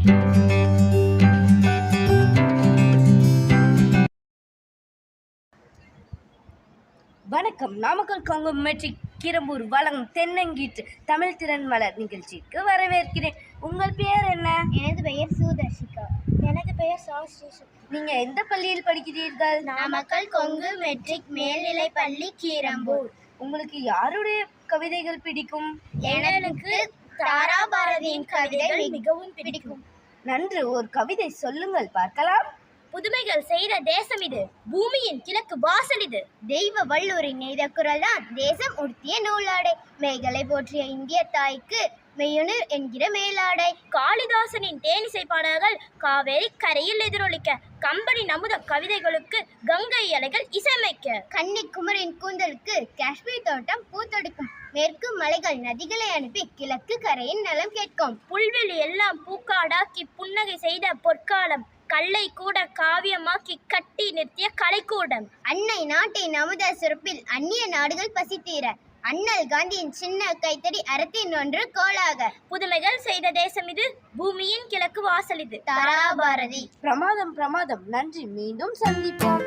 வணக்கம். நாமக்கல் காங்கு மெட்ரிக் கிரம்பூர் வழங்கும் தென்னங்கீற்று தமிழ் திறன் மலர் நிகழ்ச்சிக்கு வரவேற்கிறேன். உங்கள் பெயர் என்ன? எனது பெயர் சுதர்ஷிகா. எனது பெயர் சாஸ்ரீ நீங்க எந்த பள்ளியில் படிக்கிறீர்கள்? நாமக்கல் கொங்கு மெட்ரிக் மேல்நிலைப் பள்ளி கீரம்பூர். உங்களுக்கு யாருடைய கவிதைகள் பிடிக்கும்? எனக்கு தாராபாரதியின் கவிதைகள் மிகவும் பிடிக்கும். நன்று ஒரு கவிதை சொல்லுங்கள் பார்க்கலாம். புதுமைகள் செய்த தேசம் இது. பூமியின் கிழக்கு வாசல் இது. தெய்வ வல்லூரி நெய்த குரல் தான் தேசம் உடுத்திய நூலாடை. மேகலை போற்றிய இந்திய தாய்க்கு மெய்யுணர் என்கிற மேலாடை. காளிதாசனின் தேனிசை பாடல்கள் காவேரி கரையில் எதிரொலிக்க. கம்பனி நமுத கவிதைகளுக்கு கங்கை அலைகள் இசையமைக்க. கன்னிக்குமரின் கூந்தலுக்கு காஷ்மீர் தோட்டம் பூத்தொடுக்கும் மேற்கு மலைகள் நதிகளை அனுப்பி கிழக்கு கரையின் நலம் கேட்கும். புல்வெளி எல்லாம் பூக்காடாக்கி புன்னகை செய்த பொற்காலம். கல்லை கூட காவியமாக்கி கட்டி நிறுத்திய கலைக்கூடம். அன்னை நாட்டின் அமுத சுரப்பில் அந்நிய நாடுகள் பசித்தீர. அண்ணல் காந்தியின் சின்ன கைத்தடி அறத்தின் ஒன்று கோலாக. புதுமைகள் செய்த தேசம் இது. பூமியின் கிழக்கு வாசல் இது. தாராபாரதி பிரமாதம் பிரமாதம். நன்றி. மீண்டும் சந்திப்போம்.